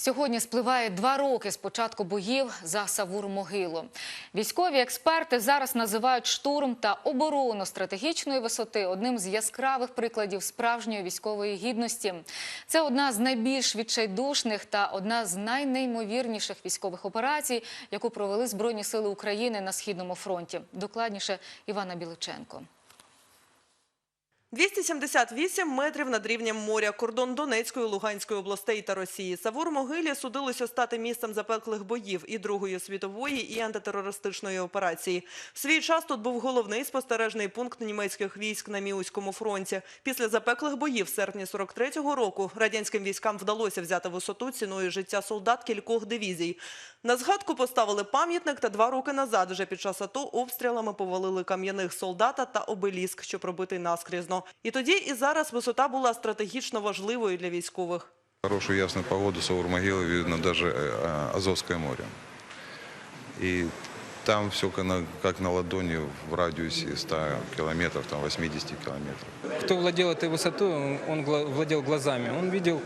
Сьогодні спливає два роки з початку боїв за Савур-Могилу. Військові експерти зараз називають штурм та оборону стратегічної висоти одним з яскравих прикладів справжньої військової гідності. Це одна з найбільш відчайдушних та одна з найнеймовірніших військових операцій, яку провели Збройні сили України на східному фронті. Докладніше Івана Біличенко. 278 метрів над рівнем моря, кордон Донецької, Луганської областей та Росії. Савур-Могилі судилося стати місцем запеклих боїв і Другої світової, і антитерористичної операції. В свій час тут був головний спостережний пункт німецьких військ на Міуському фронті. Після запеклих боїв серпні 43-го року радянським військам вдалося взяти висоту ціною життя солдат кількох дивізій. На згадку поставили пам'ятник та два роки назад, вже під час АТО, обстрілами повалили кам'яних солдата та обеліск, що пробитий наскрізно. І тоді, і зараз висота була стратегічно важливою для військових. Хорошую ясную погоду Саур-Могилы видно даже э, Азовское море. И там все как на, как на ладони в радиусе 100 километров, там 80 километров. Кто владел этой высотой, он гла- владел глазами. Он видел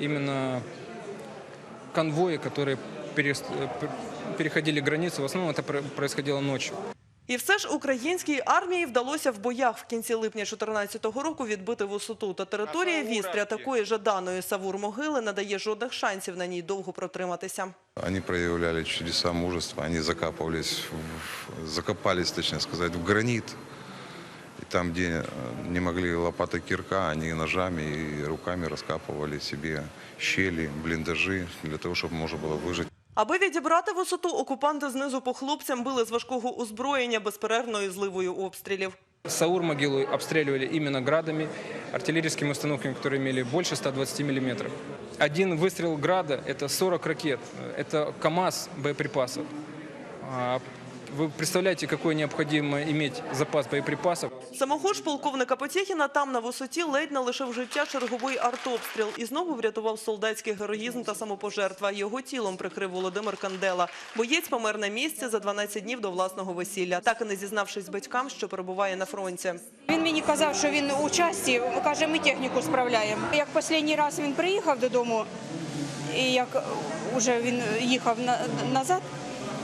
именно конвои, которые перес- э, пер- переходили границу. В основном это про- происходило ночью. І все ж українській армії вдалося в боях в кінці липня 2014 року відбити висоту. Та територія Вістря такої жаданої Савур-Могили не дає жодних шансів на ній довго протриматися. Они проявляли чудеса мужества, они закапывались, в- закопались, точнее сказать, в гранит. И там, где э, не могли лопатой кирка, они ножами и руками раскапывали себе щели, блиндажи, для того, чтобы можно было выжить. Аби відібрати висоту, окупанти знизу по хлопцям били з важкого озброєння безперервною зливою обстрілів. Саур могилу обстреливали именно градами, артиллерийскими установками, которые имели больше 120 миллиметров. Один выстрел града – это 40 ракет, это КАМАЗ боеприпасов. Вы представляете, какой необходимо иметь запас боеприпасов? Самого ж полковника Потєхіна там на висоті ледь не лишив життя черговий артобстріл. І знову врятував солдатський героїзм та самопожертва. Його тілом прикрив Володимир Кандела. Боєць помер на місці за 12 днів до власного весілля, так і не зізнавшись батькам, що перебуває на фронті. Він мені казав, що він у часті, каже, ми техніку справляємо. Як останній раз він приїхав додому, і як вже він їхав на, назад,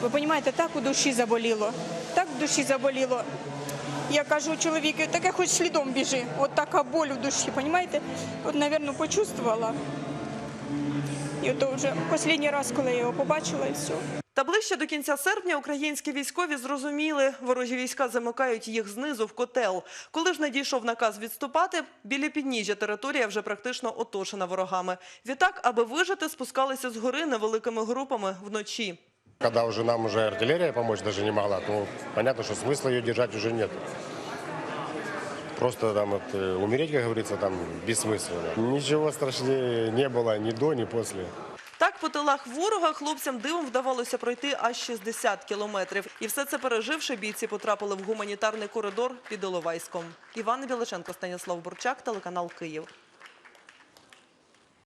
ви розумієте, так у душі заболіло. Так в душі заболіло. Я кажу чоловіку, таке хоч слідом біжи. От така боль у душі, розумієте? От, мабуть, почувствувала. І то вже останній раз, коли я його побачила, і все. Та ближче до кінця серпня українські військові зрозуміли, ворожі війська замикають їх знизу в котел. Коли ж надійшов наказ відступати, біля підніжжя територія вже практично оточена ворогами. Відтак, аби вижити, спускалися з гори невеликими групами вночі. Когда уже нам уже артиллерия помочь даже не могла, то понятно, что смысла ее держать уже нет. Просто там вот, э, умереть, как говорится, там бессмысленно. Ничего страшнее не было ни до, ни после. Так, по тилах ворога хлопцям дивом вдавалося пройти аж 60 кілометрів. І все це переживши, бійці потрапили в гуманітарний коридор під Іловайськом. Іван Біличенко, Станіслав Бурчак, телеканал Київ.